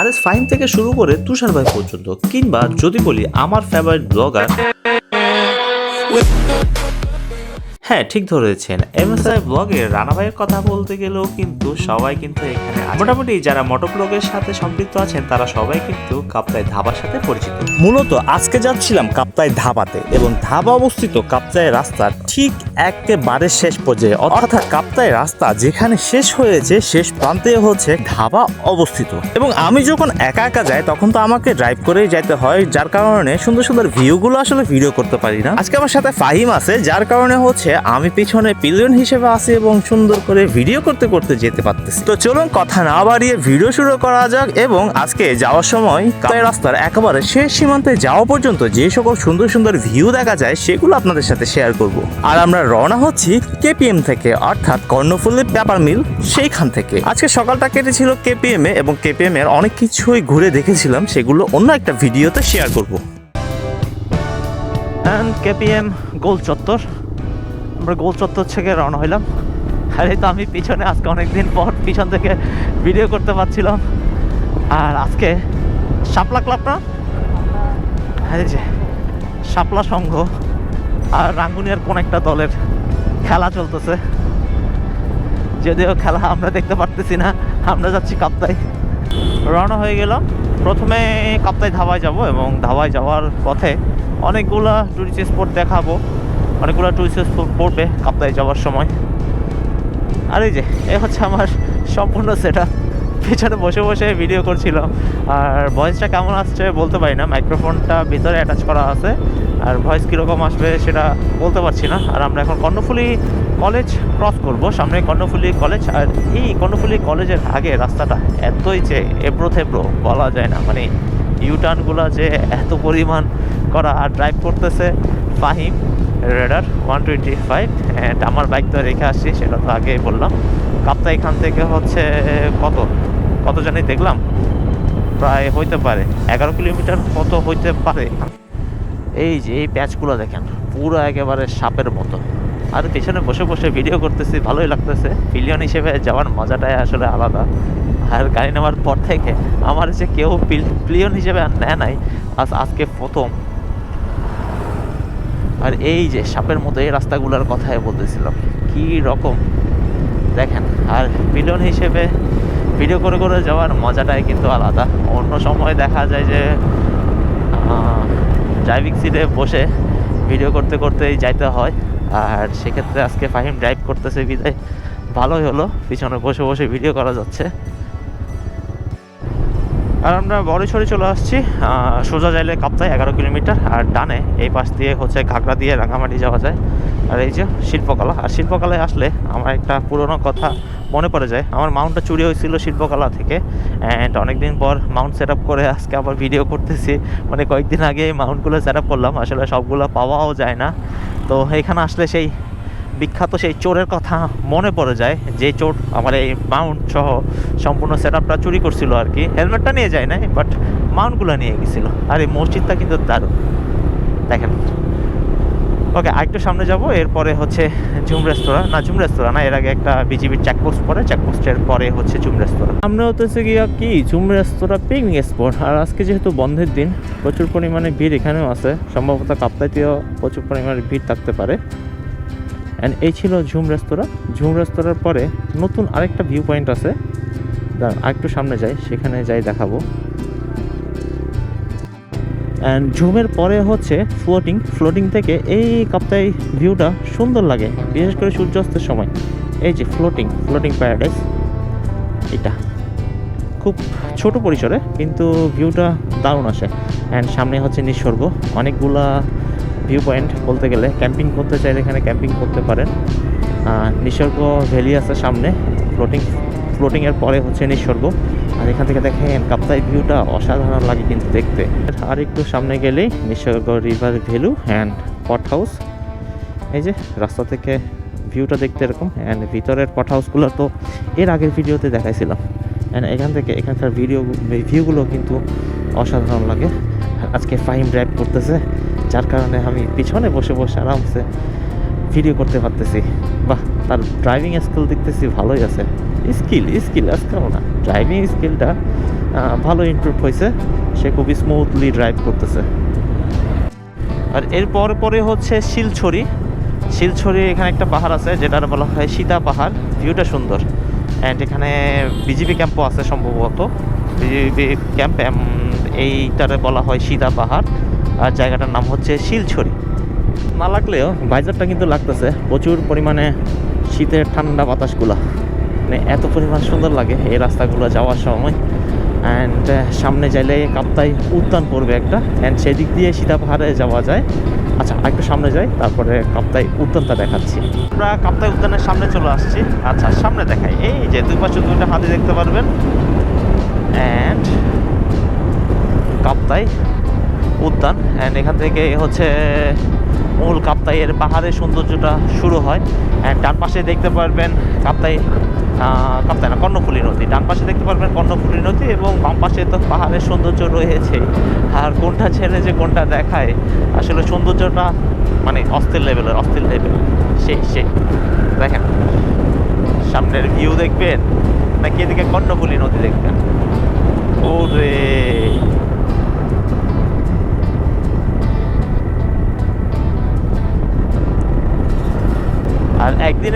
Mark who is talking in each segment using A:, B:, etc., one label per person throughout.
A: আর S fine থেকে শুরু করে তুষার ভাই পর্যন্ত, কিংবা যদি বলি আমার ফেভারিট ব্লগার হ্যাঁ ঠিক ধরেছেন। এমএসআই ব্লগে রানা ভাইয়ের কথা বলতে গেলেও কিন্তু সবাই কিন্তু এখানে মোটামুটি যারা মোটো ব্লগের সাথে সম্পৃক্ত আছেন, তারা সবাই কিন্তু কাপ্তাই ধাবার সাথে পরিচিত।
B: মূলত আজকে যাচ্ছিলাম কাপ্তাই ধাবাতে এবং ধাবা অবস্থিত কাপ্তাই রাস্তার ঠিক একেবারে শেষ পর্যায়ে। অর্থাৎ কাপ্তাই রাস্তা যেখানে শেষ হয়েছে, শেষ প্রান্তে হচ্ছে ধাবা অবস্থিত। এবং আমি যখন একা একা যাই, তখন তো আমাকে ড্রাইভ করেই যাইতে হয়, যার কারণে সুন্দর সুন্দর ভিউগুলো আসলে ভিডিও করতে পারি না। আজকে আমার সাথে ফাহিম আছে, যার কারণে হচ্ছে আমি পিছনে পিলিয়ন হিসেবে আছি এবং সুন্দর করে ভিডিও করতে করতে যেতে পারতেছি। তো চলুন কথা না বাড়িয়ে ভিডিও শুরু করা যাক এবং আজকে যাওয়ার সময় কাপ্তাই রাস্তার একেবারে শেষ সীমান্তে যাওয়া পর্যন্ত যে সকল সুন্দর সুন্দর ভিউ দেখা যায়, সেগুলো আপনাদের সাথে শেয়ার করব। আর আমরা রওনা হচ্ছি কেপিএম থেকে, অর্থাৎ কর্ণফুলি পেপার মিল সেইখান থেকে। আজকে সকালটা কেটেছিল কেপিএম এ এবং কেপিএম এর অনেক কিছুই ঘুরে দেখেছিলাম, সেগুলো অন্য একটা ভিডিওতে শেয়ার করব। কেপিএম গোল চত্বর। আমরা গোল চত্বর থেকে রওনা হইলাম। আর এই তো আমি পিছনে আজকে অনেকদিন পর পিছন থেকে ভিডিও করতে পারছিলাম। আর আজকে শাপলা ক্লাব না? এই যে, শাপলা সংঘ আর রাঙ্গুনিয়ার কোন একটা দলের খেলা চলতেছে। যদিও খেলা আমরা দেখতে পারতেছি না, আমরা যাচ্ছি কাপ্তাই। রওনা হয়ে গেলাম। প্রথমে কাপ্তাই ধাবায় যাব এবং ধাবায় যাওয়ার পথে অনেকগুলা টুরিস্ট স্পট দেখাবো। অনেকগুলো টুরিস্ট পড়বে কাপ্তাই যাওয়ার সময়। আর এই যে এ হচ্ছে আমার সম্পূর্ণ সেটা পিছনে বসে বসে ভিডিও করছিলাম। আর ভয়েসটা কেমন আসছে বলতে পারি না মাইক্রোফোনটা ভিতরে অ্যাটাচ করা আছে। আর ভয়েস কীরকম আসবে সেটা বলতে পারছি না। আর আমরা এখন কর্ণফুলি কলেজ ক্রস করব। সামনে কর্ণফুলি কলেজ আর এই কর্ণফুলি কলেজের আগে রাস্তাটা এতই যে এবড়ো থেব্রো বলা যায় না। মানে ইউটার্নগুলো যে এত পরিমাণ করা, আর ড্রাইভ করতেছে Fahim. Raider one twenty five and আমার বাইক তো রেখে আসছি, সেটা তো আগেই বললাম। কাপ্তা এখান থেকে হচ্ছে, কত? কত জানি দেখলাম? প্রায় হইতে পারে। এগারো কিলোমিটার কত হইতে পারে এই যে, এই প্যাচগুলো দেখেন, পুরো একেবারে সাপের মতো। আর পেছনে বসে বসে ভিডিও করতেছি, ভালোই লাগতেছে। পিলিয়ন হিসেবে যাওয়ার মজাটাই আসলে আলাদা। আর গাড়ি নেওয়ার পর থেকে আমার যে কেউ পিলিয়ন হিসেবে আর নেয় নাই, আজ, আজকে প্রথম। আর এই যে সাপের মতো এই রাস্তাগুলোর কথাই বলতেছিলাম, কি রকম? দেখেন, আর পিলিয়ন হিসেবে ভিডিও করে করে যাওয়ার মজাটাই কিন্তু আলাদা। অন্য সময় দেখা যায় যে ড্রাইভিং সিটে বসে ভিডিও করতে করতেই যাইতে হয়। আর সেক্ষেত্রে আজকে ফাহিম ড্রাইভ করতেছে বিদায়। ভালোই হলো, পিছনে বসে বসে ভিডিও করা যাচ্ছে। আর আমরা বড়ছড়ি চলে আসছি সোজা যাইলে কাপ্তায় এগারো কিলোমিটার, আর ডানে এই পাশ দিয়ে হচ্ছে ঘাগড়া দিয়ে রাঙামাটি যাওয়া যায়। আর এই যে শিল্পকলা, আর শিল্পকলায় আসলে আমার একটা পুরোনো কথা মনে পড়ে যায়। আমার মাউন্টটা চুরি হয়েছিল শিল্পকলা থেকে অ্যান্ড অনেকদিন পর মাউন্ট সেট করে আজকে আবার ভিডিও করতেছি। মানে কয়েকদিন আগে মাউন্টগুলো সেট করলাম, আসলে সবগুলো পাওয়াও যায় না। তো এখানে আসলে সেই বিখ্যাত সেই চোরের কথা মনে পড়ে যায়, যে চোর আমার এই মাউন্ট সহ সম্পূর্ণ সেট আপটা চুরি করছিল আর কি। হেলমেটটা নিয়ে যায় নাই বাট মাউন্টগুলো নিয়ে গেছিল। আর এই মসজিদটা কিন্তু দারুণ। দেখেন। ওকে আরেকটু সামনে যাব। এরপরে হচ্ছে ঝুম রেস্তোরাঁ। না, ঝুম রেস্তোরাঁ না, এর আগে একটা বিজিবির চেকপোস্ট পরে চেকপোস্টের পরে হচ্ছে ঝুম রেস্তোরাঁ। সামনে হতেছে গিয়া কি? ঝুম রেস্তোরাঁ পিকনিক স্পট আর আজকে যেহেতু বন্ধের দিন, প্রচুর পরিমাণে ভিড় এখানেও আছে। সম্ভবত কাপ্তাইতেও প্রচুর পরিমাণে ভিড় থাকতে পারে। অ্যান্ড এই ছিল ঝুম রেস্তোরাঁ। ঝুম রেস্তোরাঁর পরে নতুন আরেকটা ভিউ পয়েন্ট আছে আরেকটু সামনে যাই, সেখানে যাই দেখাবো। অ্যান্ড ঝুমের পরে হচ্ছে ফ্লোটিং ফ্লোটিং থেকে এই কাপ্তাই ভিউটা সুন্দর লাগে, বিশেষ করে সূর্যাস্তের সময়। এই যে ফ্লোটিং ফ্লোটিং প্যারাডাইস এটা। খুব ছোট পরিসরে, কিন্তু ভিউটা দারুণ আসে। অ্যান্ড সামনে হচ্ছে নিঃস্বর্গ অনেকগুলা ভিউ পয়েন্ট বলতে গেলে ক্যাম্পিং করতে চাইলে এখানে ক্যাম্পিং করতে পারেন। নিসর্গ ভ্যালি আছে সামনে ফ্লোটিং ফ্লোটিংয়ের পরে হচ্ছে নিসর্গ। আর এখান থেকে দেখেন, কাপ্তাই ভিউটা অসাধারণ লাগে কিন্তু দেখতে। আর একটু সামনে গেলেই Nisarga river valley and pot house এই যে, রাস্তা থেকে ভিউটা দেখতে এরকম অ্যান্ড ভিতরের পট হাউসগুলো তো এর আগের ভিডিওতে দেখাইছিলাম। অ্যান্ড এখান থেকে এখানকার ভিডিও ভিউগুলো কিন্তু অসাধারণ লাগে। আজকে ফাইম ড্রাইভ করতেছে। যার কারণে আমি পিছনে বসে বসে আরামসে ভিডিও করতে পারতেছি। বাহ, তার ড্রাইভিং স্কিল দেখতেছি, ভালোই আছে। স্কিল স্কিল আজকাল না। ড্রাইভিং স্কিলটা ভালো ইমপ্রুভ হয়েছে। সে খুবই স্মুথলি ড্রাইভ করতেছে। আর এর পরে হচ্ছে শিলছড়ি। শিলছড়ি এখানে একটা পাহাড় আছে, যেটার বলা হয় সীতা পাহাড়। ভিউটা সুন্দর। অ্যান্ড এখানে বিজিবি ক্যাম্পও আছে সম্ভবত। বিজিবি ক্যাম্প এইটারে বলা হয় সীতা পাহাড়। আর জায়গাটার নাম হচ্ছে শিলছড়ি। না লাগলেও ভাইজারটা কিন্তু লাগতেছে। প্রচুর পরিমাণে শীতের ঠান্ডা বাতাসগুলা। মানে এত পরিমাণ সুন্দর লাগে এই রাস্তাগুলো যাওয়ার সময়। অ্যান্ড সামনে যাইলে কাপ্তাই উদ্যান পড়বে একটা। অ্যান্ড সেদিক দিয়ে সীতা পাহাড়ে যাওয়া যায়। আচ্ছা একটু সামনে যাই, তারপরে কাপ্তাই উদ্যানটা দেখাচ্ছি। আমরা কাপ্তাই উদ্যানের সামনে চলে আসছি। আচ্ছা সামনে দেখাই। এই যে দুই পাশে দুইটা হাতি দেখতে পারবেন। অ্যান্ড কাপ্তাই উদ্যান অ্যান্ড এখান থেকে হচ্ছে মূল কাপ্তাইয়ের পাহাড়ের সৌন্দর্যটা শুরু হয়। অ্যান্ড ডান পাশে দেখতে পারবেন কাপ্তাই কাপ্তাই না, কর্ণফুলী নদী। ডান পাশে দেখতে পারবেন কর্ণফুলী নদী এবং বাম পাশে তো পাহাড়ের সৌন্দর্য রয়েছে। আর কোনটা ছেড়ে যে কোনটা দেখায়, আসলে সৌন্দর্যটা মানে অস্থির লেভেলের অস্থির লেভেল সেই সেই দেখেন, সামনের ভিউ দেখবেন, নাকি এদিকে কর্ণফুলী নদী দেখবেন?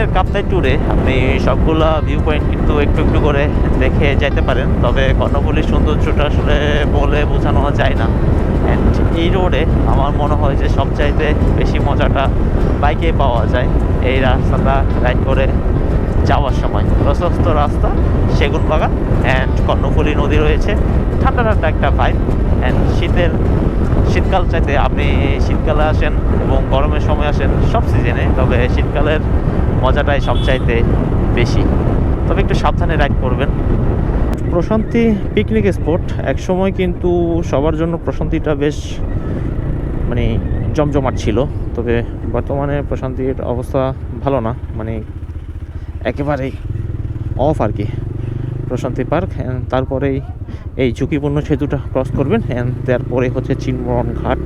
B: একদিনের কাপ্তাই ট্যুরে আপনি সবগুলা ভিউ পয়েন্ট কিন্তু একটু একটু করে দেখে যেতে পারেন। তবে কর্ণফুলির সৌন্দর্যটা আসলে বলে বোঝানো যায় না। অ্যান্ড এই রোডে আমার মনে হয় যে সবচাইতে বেশি মজাটা বাইকে পাওয়া যায় এই রাস্তাটা রাইড করে যাওয়ার সময়। প্রশস্ত রাস্তা, সেগুন বাগান অ্যান্ড কর্ণফুলী নদী রয়েছে। ঠান্ডা ঠান্ডা একটা ভাইব অ্যান্ড শীতের, শীতকাল চাইতে আপনি শীতকালে আসেন এবং গরমের সময় আসেন সব সিজনে তবে শীতকালের মজাটাই সবচাইতে বেশি। তবে একটু সাবধানে রাইড করবেন। প্রশান্তি পিকনিক স্পট এক সময় কিন্তু সবার জন্য প্রশান্তিটা বেশ মানে জমজমাট ছিল। তবে বর্তমানে প্রশান্তির অবস্থা ভালো না মানে একেবারেই অফ আর কি প্রশান্তি পার্ক, and তারপরেই এই ঝুঁকিপূর্ণ সেতুটা ক্রস করবেন অ্যান্ড তারপরে হচ্ছে চিনমরন ঘাট।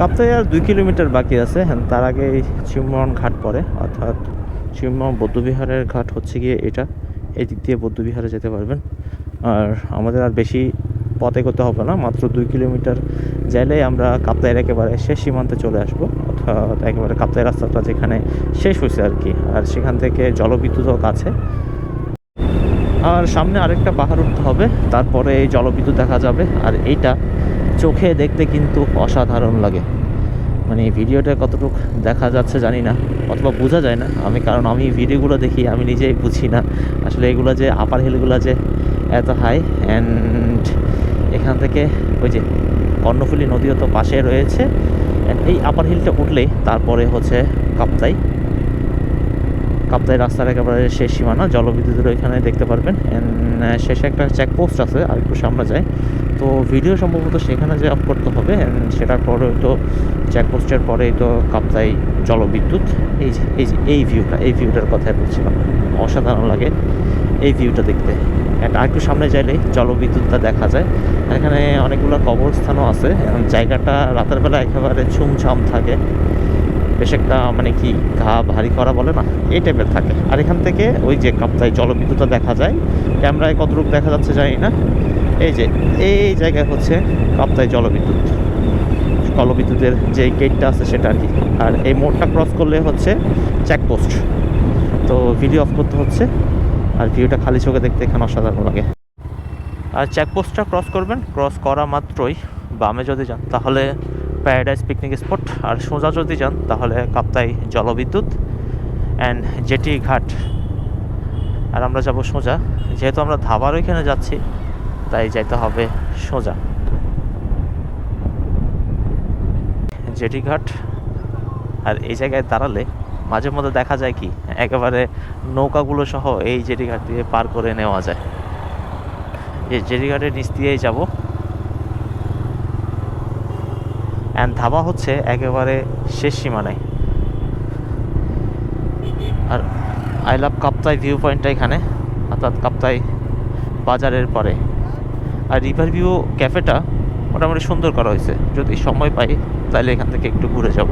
B: কাপ্তাই আর দুই কিলোমিটার বাকি আছে। and তার আগে চিনমরন ঘাট পড়ে, অর্থাৎ চিনমরন বৌদ্ধবিহারের ঘাট হচ্ছে গিয়ে এটা। এই দিক দিয়ে বৌদ্ধবিহারে যেতে পারবেন। আর আমাদের আর বেশি পথে করতে হবে না, মাত্র দুই কিলোমিটার যাইলেই আমরা কাপ্তাইয়ের একেবারে শেষ সীমান্তে চলে আসব। অর্থাৎ একেবারে কাপ্তাই রাস্তাটা যেখানে শেষ হয়েছে আর কি, আর সেখান থেকে জলবিদ্যুৎও কাছে। আর সামনে আরেকটা পাহাড় উঠতে হবে, তারপরে এই জলবিদ্যুৎ দেখা যাবে। আর এইটা চোখে দেখতে কিন্তু অসাধারণ লাগে। মানে এই ভিডিওটা কতটুকু দেখা যাচ্ছে জানি না অথবা বোঝা যায় না। আমি কারণ আমি ভিডিওগুলো দেখি আমি নিজেই বুঝি না। আসলে এগুলো যে আপার হিলগুলো যে এত হাই অ্যান্ড এখান থেকে ওই যে কর্ণফুলী নদীও তো পাশে রয়েছে। এই আপার হিলটা উঠলেই তারপরে হচ্ছে কাপ্তাই। কাপ্তাই রাস্তার একেবারে শেষ সীমানা জলবিদ্যুতের ওইখানে দেখতে পারবেন। আহ, শেষে একটা চেকপোস্ট আছে আর একটু সামনে যায়। তো ভিডিও সম্ভবত সেখানে যে অফ করতে হবে সেটার পরে তো চেকপোস্টের পরেই তো কাপ্তাই জলবিদ্যুৎ, এই এই এই ভিউটা এই ভিউটার কথাই বলছিলাম। অসাধারণ লাগে এই ভিউটা দেখতে। একটু সামনে যাইলে জলবিদ্যুৎটা দেখা যায়। এখানে অনেকগুলো কবরস্থানও আছে জায়গাটা রাতের বেলা একেবারে ছুমছাম থাকে। বেশ একটা মানে কি ঘা ভারী করা বলে না, এই টাইপের থাকে। আর এখান থেকে ওই যে কাপ্তাই জলবিদ্যুৎটা দেখা যায়। ক্যামেরায় কতটুকু দেখা যাচ্ছে জানি না। এই যে, এই জায়গায় হচ্ছে কাপ্তাই জলবিদ্যুৎ। জলবিদ্যুতের যে গেটটা আছে সেটা আর কি। আর এই মোড়টা ক্রস করলে হচ্ছে চেকপোস্ট তো ভিডিও অফ করতে হচ্ছে, আর ভিউটা খালি চোখে দেখতে এখানে অসাধারণ লাগে। আর চেকপোস্টটা ক্রস করবেন ক্রস করা মাত্রই বামে যদি যান, তাহলে প্যারাডাইস পিকনিক স্পট আর সোজা যদি যান, তাহলে কাপ্তাই জলবিদ্যুৎ অ্যান্ড জেটি ঘাট। আর আমরা যাব সোজা, যেহেতু আমরা ধাবার ওইখানে যাচ্ছি তাই যাইতে হবে সোজা। জেটি ঘাট আর এই জায়গায় দাঁড়ালে মাঝে মধ্যে দেখা যায় কি, একেবারে নৌকাগুলো সহ এই জেটি ঘাট দিয়ে পার করে নেওয়া যায়। এই জেটি ঘাটের নিচ দিয়েই যাব। অ্যান্ড ধাবা হচ্ছে একেবারে শেষ সীমানায়। আর আই লাভ কাপ্তাই ভিউ পয়েন্টটা এখানে, অর্থাৎ কাপ্তাই বাজারের পরে। আর রিভার ভিউ ক্যাফেটা মোটামুটি সুন্দর করা হয়েছে। যদি সময় পাই, তাহলে এখান থেকে একটু ঘুরে যাব।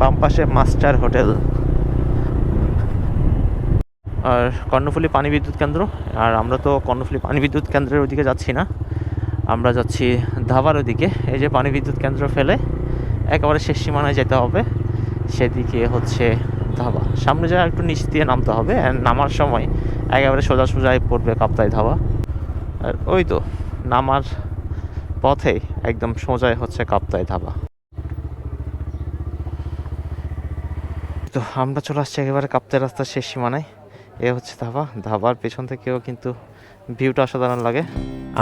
B: বাম পাশে মাস্টার হোটেল। আর কর্ণফুলী পানি বিদ্যুৎ কেন্দ্র। আর আমরা তো কর্ণফুলী পানি বিদ্যুৎ কেন্দ্রের ওদিকে যাচ্ছি না। আমরা যাচ্ছি ধাবার ওদিকে এই যে পানি বিদ্যুৎ কেন্দ্র ফেলে, একেবারে শেষ সীমানায় যেতে হবে। সেদিকে হচ্ছে ধাবা। সামনে যা একটু নিচ দিয়ে নামতে হবে। নামার সময় একেবারে সোজা সোজাই পড়বে কাপ্তাই ধাবা। আর ওই তো, নামার পথে একদম সোজাই হচ্ছে কাপ্তাই ধাবা। তো আমরা চলে আসছি একেবারে কাপ্তাই রাস্তার শেষ সীমানায়। এ হচ্ছে ধাবা। ধাবার পেছন থেকেও কিন্তু ভিউটা অসাধারণ লাগে।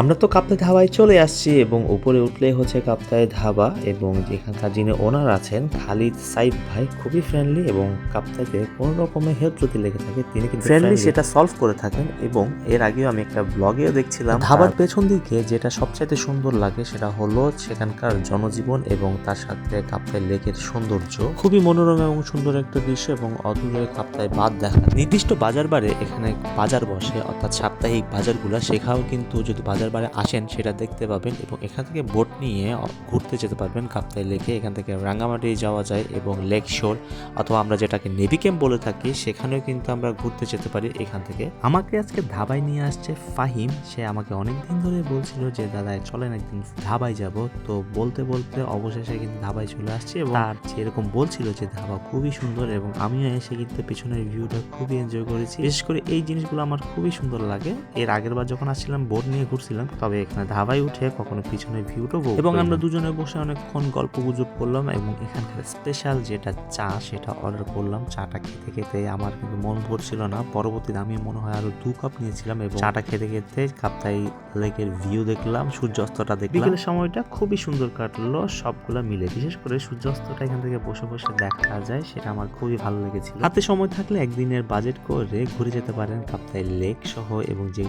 A: আমরা তো কাপ্তাই ধাবায় চলে আসছি এবং উপরে উঠলে হচ্ছে কাপ্তাই ধাবা এবং যেখানকার যিনি ওনার আছেন খালিদ সাইফ ভাই খুবই ফ্রেন্ডলি এবং কাপ্তাইতে কোনো রকমের হেল্প যদি লেগে থাকে তিনি কিন্তু ফ্রেন্ডলি সেটা সলভ করে থাকেন এবং এর আগেও আমি একটা ব্লগেও দেখছিলাম ধাবার পেছন দিকে যেটা সবচাইতে সুন্দর লাগে সেটা হলো সেখানকার জনজীবন এবং তার সাথে কাপ্তাই লেকের সৌন্দর্য। খুবই মনোরম এবং সুন্দর একটা দৃশ্য এবং অদূরে কাপ্তাই বাদ দেখা। নির্দিষ্ট বাজার বারে এখানে বাজার বসে অর্থাৎ সাপ্তাহিক বাজারগুলো সেখানেও কিন্তু যদি বাজার বারে আসেন সেটা দেখতে পাবেন এবং এখান থেকে বোট নিয়ে ঘুরতে যেতে পারবেন। কাপ্তাই লেকে এখান থেকে রাঙ্গামাটি যাওয়া যায় এবং লেক শোর অথবা আমরা যেটাকে নেভি ক্যাম্প বলে থাকি সেখানেও কিন্তু আমরা ঘুরতে যেতে পারি এখান থেকে। আমাকে আজকে ধাবায় নিয়ে আসছে ফাহিম। সে আমাকে অনেক দিন ধরে বলছিল যে দাদা চলেন একদিন ধাবায় যাব। তো বলতে বলতে অবশেষে কিন্তু ধাবায় চলে আসছে এবং আর যেরকম বলছিল যে ধাবা খুবই সুন্দর এবং আমিও এসে কিন্তু পিছনের ভিউটা খুবই এনজয় করেছি। বিশেষ করে এই জিনিসগুলো আমার খুবই সুন্দর লাগে। এর আগের বার যখন আসছিলাম বোট নিয়ে ঘুরছিলাম তবে এখানে ধাবায় উঠে কখনো পিছনের ভিউটা এবং আমরা দুজনে বসে অনেকক্ষণ গল্প গুজব করলাম এবং এখানকার স্পেশাল যেটা চা সেটা অর্ডার করলাম। চাটা খেতে খেতে আমার কিন্তু মন ভরছিল না। পরবর্তীতে আমি মনে হয় আরও দু কাপ নিয়েছিলাম এবং চাটা খেতে খেতে কাপ্তাই লেকের ভিউ দেখলাম সূর্যাস্তটা দেখলাম। বিকেলের সময়টা খুবই সুন্দর কাটলো সবগুলা মিলে। বিশেষ করে সূর্যাস্তটা এখান থেকে বসে বসে দেখা যায় সেটা আমার খুবই ভালো লেগেছিল। হাতে সময় থাকলে একদিনের বাজেট করে ঘুরে যেতে পারেন কাপ্তাই লেক সহ এবং যে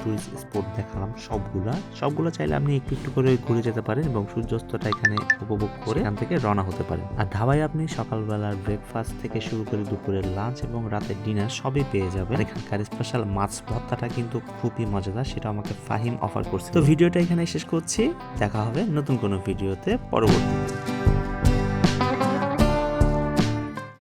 A: টুরিস্ট স্পট দেখালাম সবগুলা। সবগুলা চাইলে আপনি একটু একটু করে ঘুরে যেতে পারেন এবং সূর্যাস্তটা এখানে উপভোগ করে এখান থেকে রওনা হতে পারেন। আর ধাবায় আপনি সকালবেলার ব্রেকফাস্ট থেকে শুরু করে দুপুরের লাঞ্চ এবং রাতের ডিনার সবই পেয়ে যাবেন। এখানকার স্পেশাল মাছ ভর্তাটা কিন্তু খুবই মজাদার, সেটা আমাকে ফাহিম অফার করছে তো ভিডিওটা এখানে শেষ করছি। দেখা হবে নতুন কোনো ভিডিওতে পরবর্তীতে।